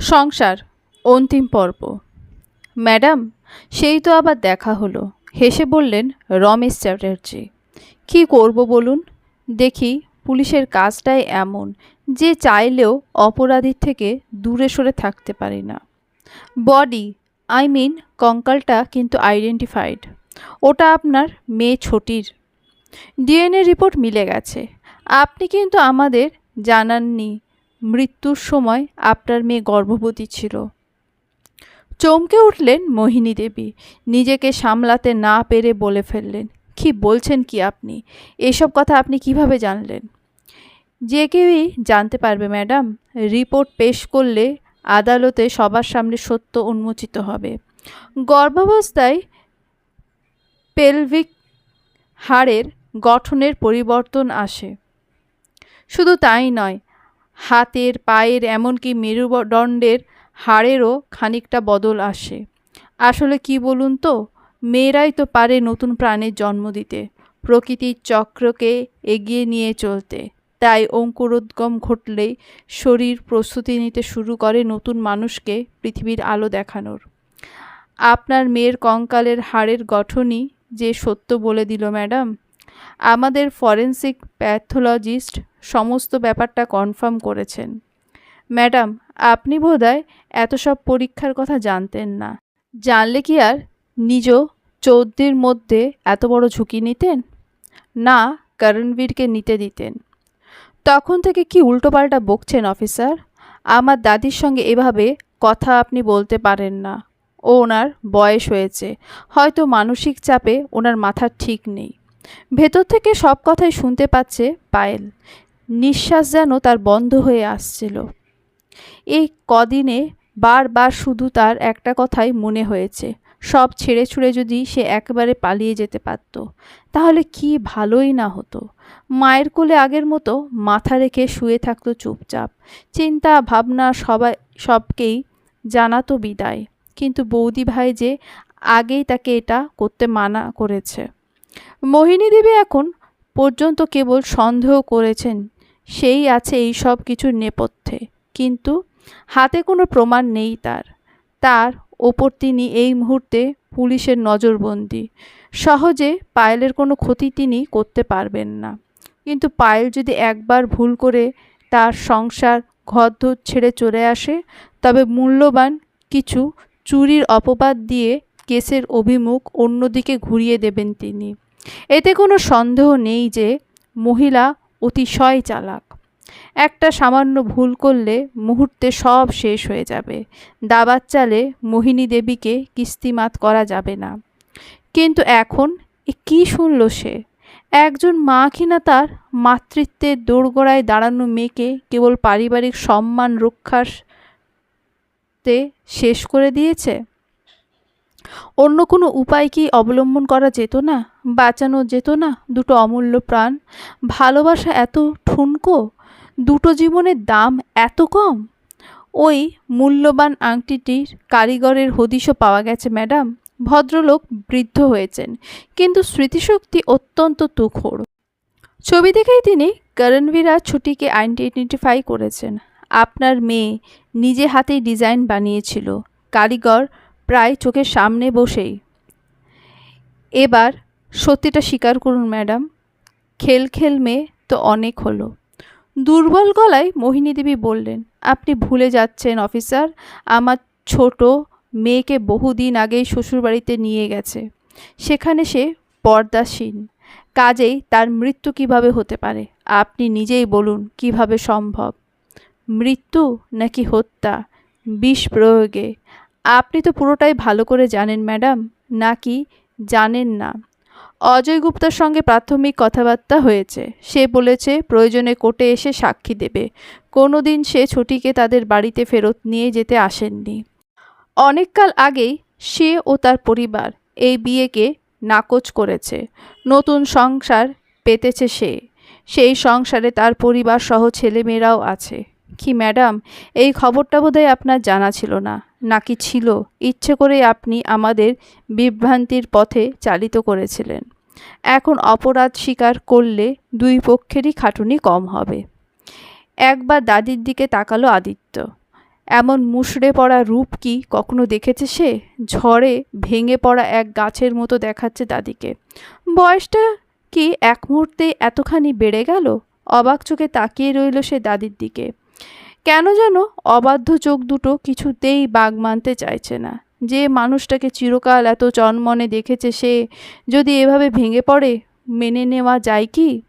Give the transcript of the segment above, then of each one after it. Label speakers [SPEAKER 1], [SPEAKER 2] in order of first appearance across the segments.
[SPEAKER 1] সংসার, অন্তিম পর্ব। ম্যাডাম, সেই তো আবার দেখা হলো। হেসে বললেন, রমেশ চ্যাটার্জি, কী করব বলুন? দেখি, পুলিশের কাজটাই এমন যে চাইলেও অপরাধীর থেকে দূরে সরে থাকতে পারি না। বডি, আই মিন কঙ্কালটা কিন্তু আইডেন্টিফাইড। ওটা আপনার মেয়ে ছোটির। ডিএনএ রিপোর্ট মিলে গেছে। আপনি কিন্তু আমাদের জানাননি। মৃত্যুর সময় আপনার মেয়ে গর্ভবতী ছিল। চমকে উঠলেন মোহিনী দেবী। নিজেকে সামলাতে না পেরে বলে ফেললেন, কি বলছেন কি আপনি? এসব কথা আপনি কীভাবে জানলেন? যে কেউই জানতে পারবে, ম্যাডাম। রিপোর্ট পেশ করলে আদালতে সবার সামনে সত্য উন্মোচিত হবে। গর্ভাবস্থায় পেলভিক হাড়ের গঠনের পরিবর্তন আসে। শুধু তাই নয় হাতের, পায়ের, এমনকি মেরুদণ্ডের হাড়েরও খানিকটা বদল আসে। আসলে কি বলুন তো? মেয়েরাই তো পারে নতুন প্রাণের জন্ম দিতে, প্রকৃতির চক্রকে এগিয়ে নিয়ে চলতে। তাই অঙ্কুরোদ্গম ঘটলেই শরীর প্রস্তুতি নিতে শুরু করে নতুন মানুষকে পৃথিবীর আলো দেখানোর। আপনার মেয়ের কঙ্কালের হাড়ের গঠনই যে সত্য বলে দিল, ম্যাডাম। আমাদের ফরেন্সিক প্যাথোলজিস্ট সমস্ত ব্যাপারটা কনফার্ম করেছেন। ম্যাডাম, আপনি বোধহয় এত সব পরীক্ষার কথা জানতেন না। জানলে কি আর নিজ চৌদ্দির মধ্যে এত বড় ঝুঁকি নিতেন? না, করণবীরকে নিতে দিতেন। তখন থেকে কি উল্টোপাল্টা বকছেন, অফিসার? আমার দাদির সঙ্গে এভাবে কথা আপনি বলতে পারেন না। ও ওনার বয়স হয়েছে। হয়তো মানসিক চাপে ওনার মাথা ঠিক নেই। ভেতর থেকে সব কথাই শুনতে পাচ্ছে পায়েল। নিঃশ্বাস যেন তার বন্ধ হয়ে আসছিল। এই কদিনে বারবার শুধু তার একটা কথাই মনে হয়েছে, সব ছেড়ে ছুড়ে যদি সে একেবারে পালিয়ে যেতে পারত, তাহলে কি ভালোই না হতো। মায়ের কোলে আগের মতো মাথা রেখে শুয়ে থাকতো চুপচাপ। চিন্তা, ভাবনা সবাই, সবকেই জানাতো বিদায়। কিন্তু বৌদি ভাই যে আগেই তাকে এটা করতে মানা করেছে। মোহিনী দেবী এখন পর্যন্ত কেবল সন্দেহ করেছেন সেই আছে এই সব কিছুর নেপথ্যে। কিন্তু হাতে কোনো প্রমাণ নেই তার। তার ওপর তিনি এই মুহূর্তে পুলিশের নজরবন্দি। সহজে পায়েলের কোনো ক্ষতি তিনি করতে পারবেন না। কিন্তু পায়েল যদি একবার ভুল করে তার সংসার ঘরদোর ছেড়ে চলে আসে, তবে মূল্যবান কিছু চুরির অপবাদ দিয়ে কেসের অভিমুখ অন্যদিকে ঘুরিয়ে দেবেন তিনি। এতে কোনো সন্দেহ নেই যে মহিলা অতিশয় চালাক। একটা সামান্য ভুল করলে মুহূর্তে সব শেষ হয়ে যাবে। দাবার চালে মোহিনী দেবীকে কিস্তিমাত করা যাবে না। কিন্তু এখন কী শুনল সে? একজন মা কিনা তার মাতৃত্বের দোরগোড়ায় দাঁড়ানো মেয়েকে কেবল পারিবারিক সম্মান রক্ষার তে শেষ করে দিয়েছে? অন্য কোনো উপায় কি অবলম্বন করা যেত না? বাঁচানো যেত না? দুটো অমূল্য প্রাণ? ভালোবাসা এত ঠুনকো? দুটো জীবনের দাম এত কম? ওই মূল্যবান আংটিটির কারিগরের হদিশও পাওয়া গেছে, ম্যাডাম। ভদ্রলোক বৃদ্ধ হয়েছেন, কিন্তু স্মৃতিশক্তি অত্যন্ত তুখোড় ছবি দেখেই তিনি করণবীরা ছুটিকে আইডেন্টিফাই করেছেন। আপনার মেয়ে নিজে হাতেই ডিজাইন বানিয়েছিল। কারিগর প্রায় চোখের সামনে বসেই। এবার সত্যিটা স্বীকার করুন, ম্যাডাম, খেল খেল মেয়ে তো অনেক হলো। দুর্বল গলায় মোহিনী দেবী বললেন, আপনি ভুলে যাচ্ছেন, অফিসার। আমার ছোট মেয়েকে বহুদিন আগেই শ্বশুরবাড়িতে নিয়ে গেছে। সেখানে সে পর্দাসীন। কাজেই তার মৃত্যু কীভাবে হতে পারে? আপনি নিজেই বলুন, কীভাবে সম্ভব? মৃত্যু নাকি হত্যা? বিষ প্রয়োগে। আপনি তো পুরোটাই ভালো করে জানেন, ম্যাডাম। নাকি? জানেন না। অজয় গুপ্তার সঙ্গে প্রাথমিক কথাবার্তা হয়েছে। সে বলেছে, প্রয়োজনে কোর্টে এসে সাক্ষী দেবে। কোনো দিন সে ছুটিকে তাদের বাড়িতে ফেরত নিয়ে যেতে আসেননি। অনেককাল আগেই সে ও তার পরিবার এই বিয়েকে নাকচ করেছে। নতুন সংসার পেতেছে সে। সেই সংসারে তার পরিবার সহ ছেলেমেয়েরাও আছে। কি, ম্যাডাম? এই খবরটা বোধহয় আপনার জানা ছিল না। নাকি ছিল? ইচ্ছে করেই আপনি আমাদের বিভ্রান্তির পথে চালিত করেছিলেন। এখন অপরাধ স্বীকার করলে দুই পক্ষেরই খাটুনি কম হবে। একবার দাদির দিকে তাকালো আদিত্য। এমন মুষড়ে পড়া রূপ কি কখনো দেখেছে সে? ঝড়ে ভেঙে পড়া এক গাছের মতো দেখাচ্ছে দাদিকে। বয়সটা কি এক মুহূর্তে এতখানি বেড়ে গেল? অবাক চোখে তাকিয়ে রইল সে দাদির দিকে। কেন যেন অবাধ্য চোখ দুটো কিছুতেই বাগ মানতে চাইছে না। যে মানুষটাকে চিরকাল এত চনমনে দেখেছে সে যদি এভাবে ভেঙে পড়ে, মেনে নেওয়া যায় কি?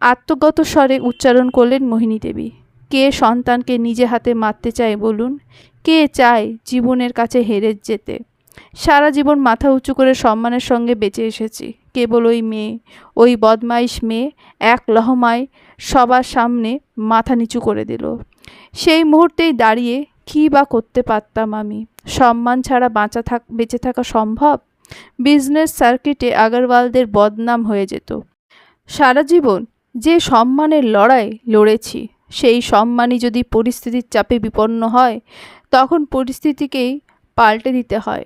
[SPEAKER 1] আত্মগত স্বরে উচ্চারণ করলেন মোহিনী দেবী। কে সন্তানকে নিজে হাতে মারতে চায় বলুন? কে চায় জীবনের কাছে হেরে যেতে? সারা জীবন মাথা উঁচু করে সম্মানের সঙ্গে বেঁচে এসেছি। কেবল ওই মেয়ে, ওই বদমাইশ মেয়ে, এক লহমায় সবার সামনে মাথা নিচু করে দিল। সেই মুহূর্তেই দাঁড়িয়ে কী বা করতে পারতাম আমি? সম্মান ছাড়া বাঁচা থাক, বেঁচে থাকা সম্ভব? বিজনেস সার্কিটে আগরওয়ালদের বদনাম হয়ে যেত। সারা জীবন যে সম্মানের লড়াই লড়েছি, সেই সম্মানই যদি পরিস্থিতির চাপে বিপন্ন হয়, তখন পরিস্থিতিকেই পাল্টে দিতে হয়।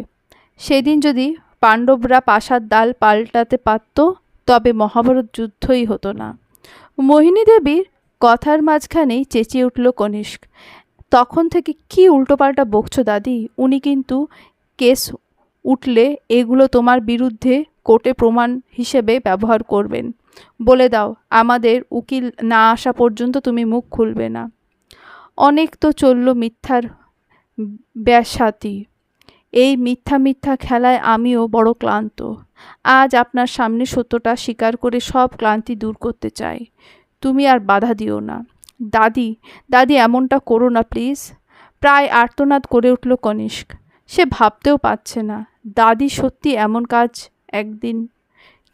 [SPEAKER 1] সেদিন যদি পাণ্ডবরা পাশার দাল পাল্টাতে পারত, তবে মহাভারত যুদ্ধই হতো না। মোহিনী দেবীর কথার মাঝখানেই চেঁচিয়ে উঠল কনিষ্ক। তখন থেকে কি উল্টোপাল্টা বকছো দাদি? উনি কিন্তু কেস উঠলে এগুলো তোমার বিরুদ্ধে কোর্টে প্রমাণ হিসেবে ব্যবহার করবেন। বলে দাও, আমাদের উকিল না আসা পর্যন্ত তুমি মুখ খুলবে না। অনেক তো চলল মিথ্যার ব্যাসাতি। এই মিথ্যা মিথ্যা খেলায় আমিও বড় ক্লান্ত। আজ আপনার সামনে সত্যটা স্বীকার করে সব ক্লান্তি দূর করতে চাই। তুমি আর বাধা দিও না। দাদি দাদি এমনটা করো না প্লিজ। প্রায় আর্তনাদ করে উঠল কনিষ্ক। সে ভাবতেও পারছে না, দাদি সত্যি এমন কাজ একদিন।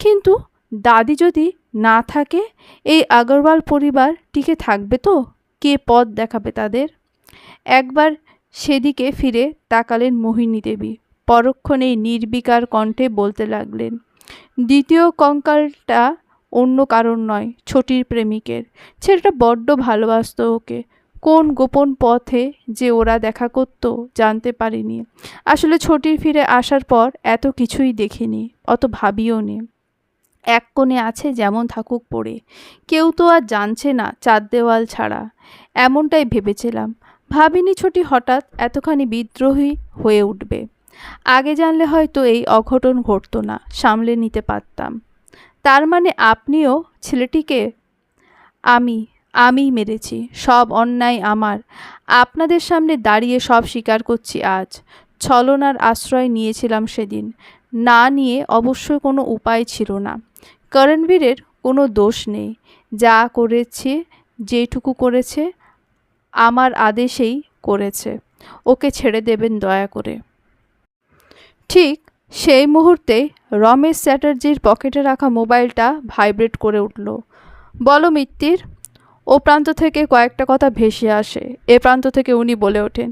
[SPEAKER 1] কিন্তু দাদি যদি না থাকে, এই আগরওয়াল পরিবার টিকে থাকবে তো? কে পথ দেখাবে তাদের? একবার সেদিকে ফিরে তাকালেন মোহিনী দেবী। পরক্ষণেই নির্বিকার কণ্ঠে বলতে লাগলেন, দ্বিতীয় কঙ্কালটা অন্য কারণ নয়, ছোটির প্রেমিকের। ছেলেটা বড্ড ভালোবাসত ওকে। কোন গোপন পথে যে ওরা দেখা করতো জানতে পারিনি। আসলে ছোটির ফিরে আসার পর এত কিছুই দেখিনি, অত ভাবিও নি। এক কোণে আছে যেমন থাকুক পড়ে। কেউ তো আর জানছে না চার দেওয়াল ছাড়া। এমনটাই ভেবেছিলাম। ভাবিনি ছোটি হঠাৎ এতখানি বিদ্রোহী হয়ে উঠবে। আগে জানলে হয়তো এই অঘটন ঘটতো না, সামলে নিতে পারতাম। তার মানে আপনিও ছেলেটিকে, আমি আমি মেরেছি, সব অন্যায় আমার। আপনাদের সামনে দাঁড়িয়ে সব স্বীকার করছি আজ। ছলনার আশ্রয় নিয়েছিলাম সেদিন। না নিয়ে অবশ্যই কোনো উপায় ছিল না। করণবীরের কোনো দোষ নেই। যা করেছে, যেটুকু করেছে আমার আদেশেই করেছে। ওকে ছেড়ে দেবেন দয়া করে। ঠিক সেই মুহূর্তে রমেশ চ্যাটার্জির পকেটে রাখা মোবাইলটা ভাইব্রেট করে উঠল। বলো মিত্তির, ও প্রান্ত থেকে কয়েকটা কথা ভেসে আসে। এ প্রান্ত থেকে উনি বলে ওঠেন,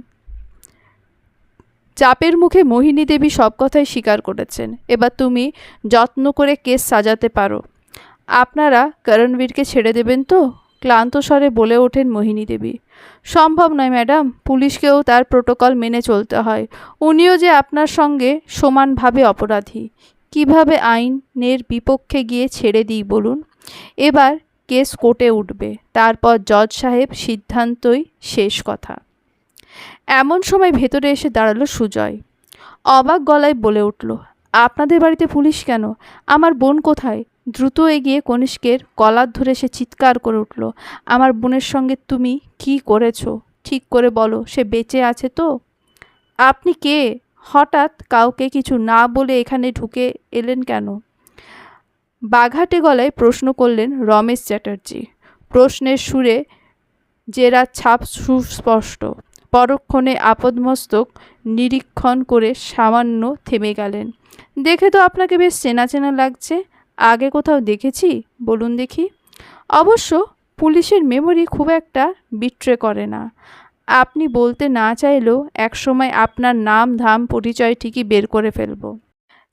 [SPEAKER 1] চাপের মুখে মোহিনী দেবী সব কথাই স্বীকার করেছেন। এবার তুমি যত্ন করে কেস সাজাতে পারো। আপনারা করণবীরকে ছেড়ে দেবেন তো? ক্লান্ত স্বরে বলে ওঠেন মোহিনী দেবী। সম্ভব নয়, ম্যাডাম। পুলিশকেও তার প্রোটোকল মেনে চলতে হয়। উনিও যে আপনার সঙ্গে সমানভাবে অপরাধী। কীভাবে আইনের বিপক্ষে গিয়ে ছেড়ে দিই বলুন? এবার কেস কোর্টে উঠবে। তারপর জজ সাহেব সিদ্ধান্তই শেষ কথা। এমন সময় ভেতরে এসে দাঁড়াল সুজয়। অবাক গলায় বলে উঠল, আপনাদের বাড়িতে পুলিশ কেন? আমার বোন কোথায়? দ্রুত এগিয়ে কনিষ্কের কলার ধরে সে চিৎকার করে উঠল, আমার বোনের সঙ্গে তুমি কি করেছ? ঠিক করে বলো, সে বেঁচে আছে তো? আপনি কে? হঠাৎ কাউকে কিছু না বলে এখানে ঢুকে এলেন কেন? বাঘাটে গলায় প্রশ্ন করলেন রমেশ চ্যাটার্জি। প্রশ্নের সুরে জেরা ছাপ সুস্পষ্ট। পরক্ষণে আপদমস্তক নিরীক্ষণ করে সামান্য থেমে গেলেন। দেখে তো আপনাকে বেশ চেনা চেনা লাগছে। আগে কোথাও দেখেছি? বলুন দেখি। অবশ্য পুলিশের মেমোরি খুব একটা বিট্রে করে না। আপনি বলতে না চাইলেও একসময় আপনার নাম, ধাম, পরিচয় ঠিকই বের করে ফেলব।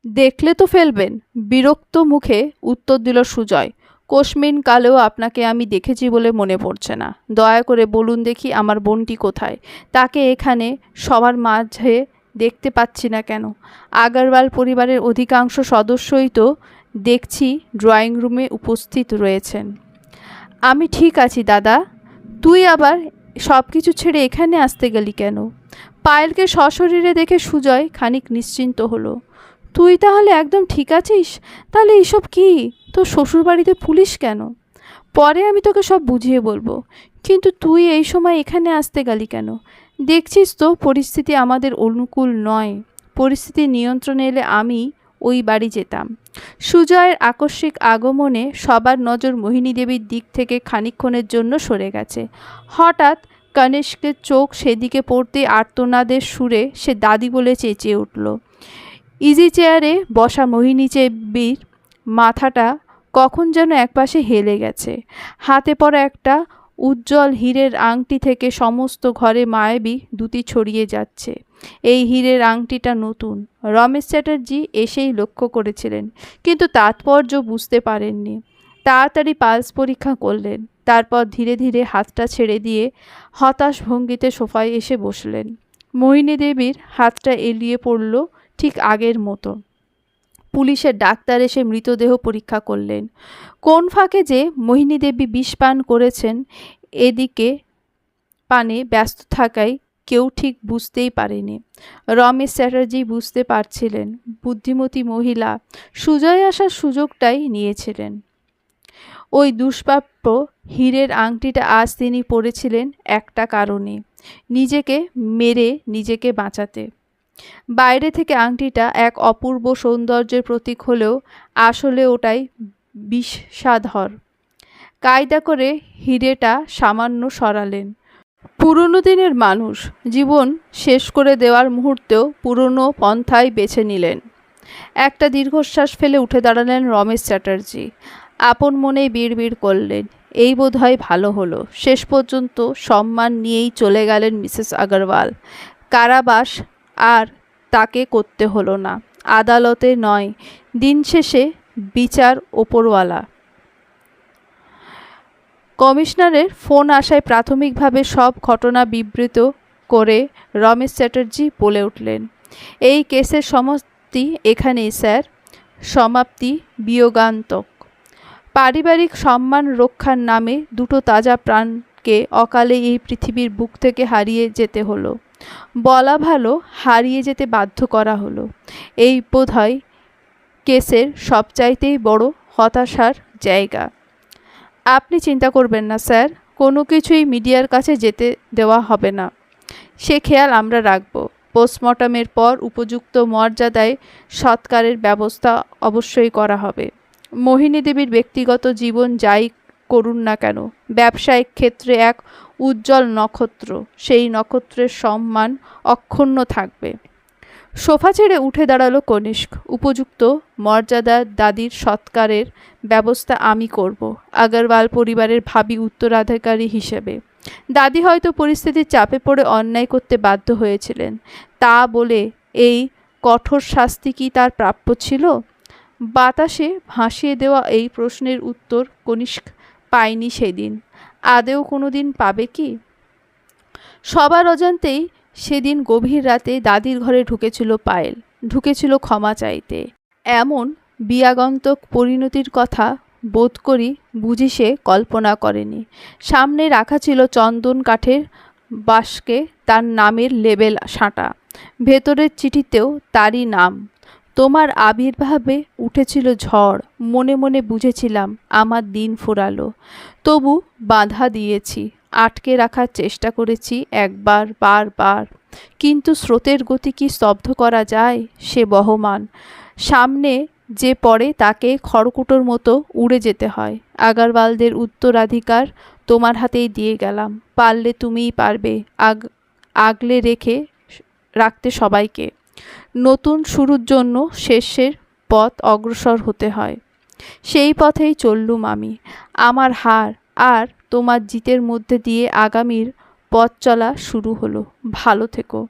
[SPEAKER 1] দেখলে তো ফেলবেন। বিরক্ত মুখে উত্তর দিল সুজয়। কোশমিন কালেও আপনাকে আমি দেখেছি বলে মনে পড়ছে না। দয়া করে বলুন দেখি আমার বোনটি কোথায়? তাকে এখানে সবার মাঝে দেখতে পাচ্ছি না কেন? আগারওয়াল পরিবারের অধিকাংশ সদস্যই তো দেখছি ড্রয়িং রুমে উপস্থিত রয়েছেন। আমি ঠিক আছি, দাদা। তুই আবার সব কিছু ছেড়ে এখানে আসতে গেলি কেন? পায়েলকে সশরীরে দেখে সুজয় খানিক নিশ্চিন্ত হলো। তুই তাহলে একদম ঠিক আছিস? তাহলে এইসব কি? তোর শ্বশুরবাড়িতে পুলিশ কেন? পরে আমি তোকে সব বুঝিয়ে বলব। কিন্তু তুই এই সময় এখানে আসতে গেলি কেন? দেখছিস তো, পরিস্থিতি আমাদের অনুকূল নয়। পরিস্থিতি নিয়ন্ত্রণে এলে আমি ওই বাড়ি যেতাম। সুজয়ের আকস্মিক আগমনে সবার নজর মোহিনী দেবীর দিক থেকে খানিকক্ষণের জন্য সরে গেছে। হঠাৎ কনিষ্কের চোখ সেদিকে পড়তে আর্তনাদের সুরে সে দাদি বলে চেঁচিয়ে উঠল। ইজি চেয়ারে বসা মোহিনী চেবির মাথাটা কখন যেন একপাশে হেলে গেছে। হাতে পড়া একটা উজ্জ্বল হীরের আংটি থেকে সমস্ত ঘরে মায়াবী দুটি ছড়িয়ে যাচ্ছে। এই হীরের আংটিটা নতুন। রমেশ চ্যাটার্জি এসেই লক্ষ্য করেছিলেন, কিন্তু তাৎপর্য বুঝতে পারেননি। তাড়াতাড়ি পালস পরীক্ষা করলেন, তারপর ধীরে ধীরে হাতটা ছেড়ে দিয়ে হতাশ ভঙ্গিতে সোফায় এসে বসলেন। মোহিনী দেবীর হাতটা এলিয়ে পড়ল ঠিক আগের মতো। পুলিশের ডাক্তার এসে মৃতদেহ পরীক্ষা করলেন। কোন ফাঁকে যে মোহিনী দেবী বিষ পান করেছেন, এদিকে পানে ব্যস্ত থাকায় কেউ ঠিক বুঝতেই পারেনি। রমেশ চ্যাটার্জি বুঝতে পারছিলেন, বুদ্ধিমতী মহিলা সুজয় আসার সুযোগটাই নিয়েছিলেন। ওই দুষ্প্রাপ্য হীরের আংটিটা আজ তিনি পড়েছিলেন একটা কারণে, নিজেকে মেরে নিজেকে বাঁচাতে। বাইরে থেকে আংটিটা এক অপূর্ব সৌন্দর্যের প্রতীক হলেও আসলে ওটাই বিষাধর কায়দা করে হিরেটা সামান্য সরালেন। পুরনো দিনের মানুষ জীবন শেষ করে দেওয়ার মুহূর্তেও পুরনো পন্থায় বেছে নিলেন। একটা দীর্ঘশ্বাস ফেলে উঠে দাঁড়ালেন রমেশ চ্যাটার্জি। আপন বিড় বিড় করলেন, এই বোধহয় ভালো হলো। শেষ পর্যন্ত সম্মান নিয়েই চলে গেলেন মিসেস আগরওয়াল। কারাবাস আর তাকে করতে হলো না। আদালতে নয়, দিন শেষে বিচার ওপরওয়ালা। কমিশনারের ফোন আসায় প্রাথমিকভাবে সব ঘটনা বিবৃত করে রমেশ চ্যাটার্জি বলে উঠলেন। এই কেসের সমাপ্তি এখানেই, স্যার। সমাপ্তি বিয়োগান্তক। পারিবারিক সম্মান রক্ষার নামে দুটো তাজা প্রাণকে অকালে এই পৃথিবীর বুক থেকে হারিয়ে যেতে হলো। বলা ভালো, হারিয়ে যেতে বাধ্য করা হলো। এই বোধহয় কেসের সবচাইতেই বড় হতাশার জায়গা। আপনি চিন্তা করবেন না, স্যার, কোনো কিছুই মিডিয়ার কাছে যেতে দেওয়া হবে না। সে খেয়াল আমরা রাখব। পোস্টমর্টমের পর উপযুক্ত মর্যাদায় সৎকারের ব্যবস্থা অবশ্যই করা হবে। মোহিনী দেবীর ব্যক্তিগত জীবন যাই করুন না কেন, ব্যবসায়িক ক্ষেত্রে এক উজ্জ্বল নক্ষত্র, সেই নক্ষত্রের সম্মান অক্ষুণ্ণ থাকবে। সোফা ছেড়ে উঠে দাঁড়াল কনিষ্ক। উপযুক্ত মর্যাদার দাদির সৎকারের ব্যবস্থা আমি করব, আগরওয়াল পরিবারের ভাবি উত্তরাধিকারী হিসেবে। দাদি হয়তো পরিস্থিতির চাপে পড়ে অন্যায় করতে বাধ্য হয়েছিলেন। তা বলে এই কঠোর শাস্তি কি তার প্রাপ্য ছিল? বাতাসে ভাসিয়ে দেওয়া এই প্রশ্নের উত্তর কনিষ্ক পায়নি সেদিন। আদেও কোনো দিন পাবে কি? সবার অজান্তেই সেদিন গভীর রাতে দাদির ঘরে ঢুকেছিল পায়েল, ঢুকেছিল ক্ষমা চাইতে। এমন বিয়াগন্তক পরিণতির কথা বোধ করি বুঝি সে কল্পনা করেনি। সামনে রাখা ছিল চন্দন কাঠের বাসকে তার নামের লেবেল সাঁটা। ভেতরের চিঠিতেও তারই নাম। তোমার আবির্ভাবে উঠেছিল ঝড়, মনে মনে বুঝেছিলাম আমার দিন ফুরালো। তবু বাধা দিয়েছি, আটকে রাখার চেষ্টা করেছি একবার, বারবার। কিন্তু স্রোতের গতি কি স্তব্ধ করা যায়? সে বহমান। সামনে যে পড়ে তাকে খড়কুটোর মতো উড়ে যেতে হয়। আগারওয়ালদের উত্তরাধিকার তোমার হাতেই দিয়ে গেলাম। পারলে তুমিই পারবে। আগ, আগলে রেখে রাখতে সবাইকে। নতুন শুরুর জন্য শেষের পথ অগ্রসর হতে হয়। সেই পথেই চললুম আমি। আমার হার আর তোমার জিতের মধ্যে দিয়ে আগামীর পথ চলা শুরু হলো। ভালো থেকো।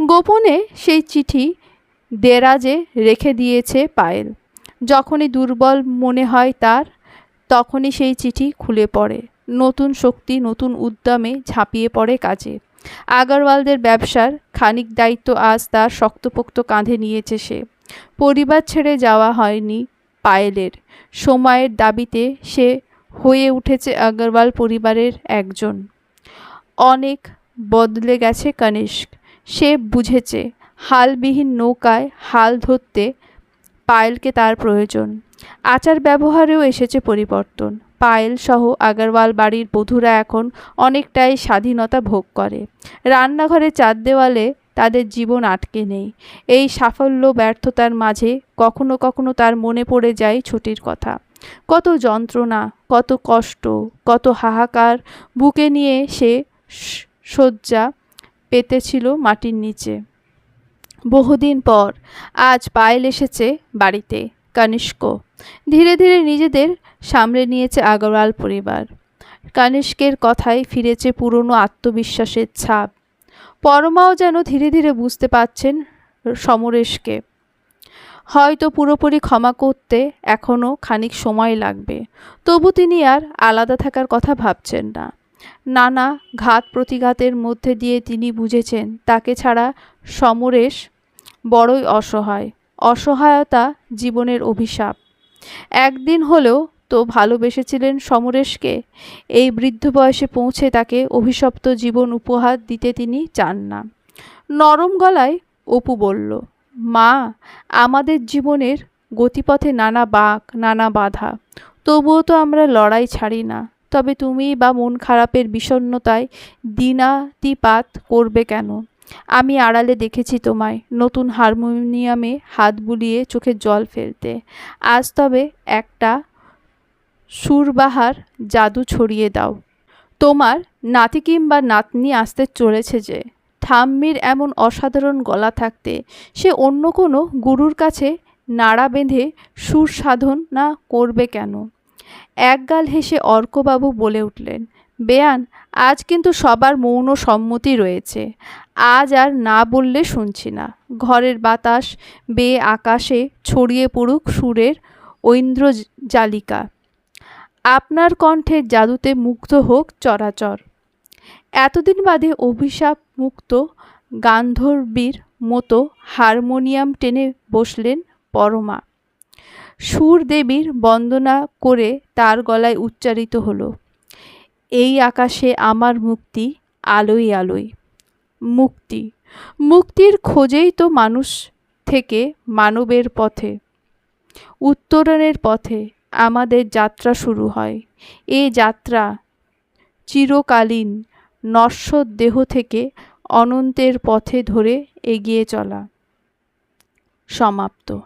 [SPEAKER 1] গোপনে সেই চিঠি দেরাজে রেখে দিয়েছে পায়েল। যখনই দুর্বল মনে হয় তার, তখনই সেই চিঠি খুলে পড়ে। নতুন শক্তি, নতুন উদ্যমে ঝাঁপিয়ে পড়ে কাজে। আগারওয়ালদের ব্যবসার খানিক দায়িত্ব আজ তার শক্তপোক্ত কাঁধে নিয়েছে সে। পরিবার ছেড়ে যাওয়া হয়নি পায়েলের। সময়ের দাবিতে সে হয়ে উঠেছে আগরওয়াল পরিবারের একজন। অনেক বদলে গেছে কনিষ্ক। সে বুঝেছে হালবিহীন নৌকায় হাল ধরতে পায়েলকে তার প্রয়োজন। আচার ব্যবহারেও এসেছে পরিবর্তন। পায়েল সহ আগারওয়াল বাড়ির বধূরা এখন অনেকটাই স্বাধীনতা ভোগ করে। রান্নাঘরে চার দেওয়ালে তাদের জীবন আটকে নেই। এই সাফল্য, ব্যর্থতার মাঝে কখনো কখনো তার মনে পড়ে যায় ছুটির কথা। কত যন্ত্রণা, কত কষ্ট, কত হাহাকার বুকে নিয়ে সে শয্যা পেতেছিল মাটির নিচে। বহুদিন পর আজ পায়েল এসেছে বাড়িতে। কনিষ্ক। ধীরে ধীরে নিজেদের সামলে নিয়েছে আগরওয়াল পরিবার। কানিষ্কের কথায় ফিরেছে পুরনো আত্মবিশ্বাসের ছাপ। পরমাও যেন ধীরে ধীরে বুঝতে পাচ্ছেন সমরেশকে। হয়তো পুরোপুরি ক্ষমা করতে এখনও খানিক সময় লাগবে। তবু তিনি আর আলাদা থাকার কথা ভাবছেন না। নানা ঘাত প্রতিঘাতের মধ্যে দিয়ে তিনি বুঝেছেন, তাকে ছাড়া সমরেশ বড়ই অসহায়। অসহায়তা জীবনের অভিশাপ। একদিন হলেও তো ভালোবেসেছিলেন সমরেশকে, এই বৃদ্ধ বয়সে পৌঁছে তাকে অভিশপ্ত জীবন উপহার দিতে তিনি চান না। নরম গলায় অপু বলল, মা, আমাদের জীবনের গতিপথে নানা বাঁক, নানা বাধা, তবুও তো আমরা লড়াই ছাড়ি না। তবে তুমি বা মন খারাপের বিষণ্নতায় দিনাতিপাত করবে কেন? আমি আড়ালে দেখেছি তোমায় নতুন হারমোনিয়ামে হাত বুলিয়ে চোখে জল ফেলতে। আজ তবে একটা সুরবাহার জাদু ছড়িয়ে দাও। তোমার নাতি কিংবা নাতনি আসতে চলেছে যে। ঠাম্মির এমন অসাধারণ গলা থাকতে সে অন্য কোনো গুরুর কাছে নাড়া বেঁধে সুর সাধন না করবে কেন? একগাল হেসে অর্কবাবু বলে উঠলেন, বেয়ান, আজ কিন্তু সবার মৌন সম্মতি রয়েছে। আজ আর না বললে শুনছি না। ঘরের বাতাস বেয়ে আকাশে ছড়িয়ে পড়ুক সুরের ঐন্দ্র জালিকা আপনার কণ্ঠের জাদুতে মুগ্ধ হোক চরাচর। এতদিন বাদে অভিশাপ মুক্ত গান্ধর্বীর মতো হারমোনিয়াম টেনে বসলেন পরমা। সুর দেবীর বন্দনা করে তার গলায় উচ্চারিত হলো, এই আকাশে আমার মুক্তি আলোই আলোই মুক্তি। মুক্তির খোঁজেই তো মানুষ থেকে মানবের পথে, উত্তরণের পথে আমাদের যাত্রা শুরু হয়। এ যাত্রা চিরকালীন নশ্বর দেহ থেকে অনন্তের পথে ধরে এগিয়ে চলা। সমাপ্ত।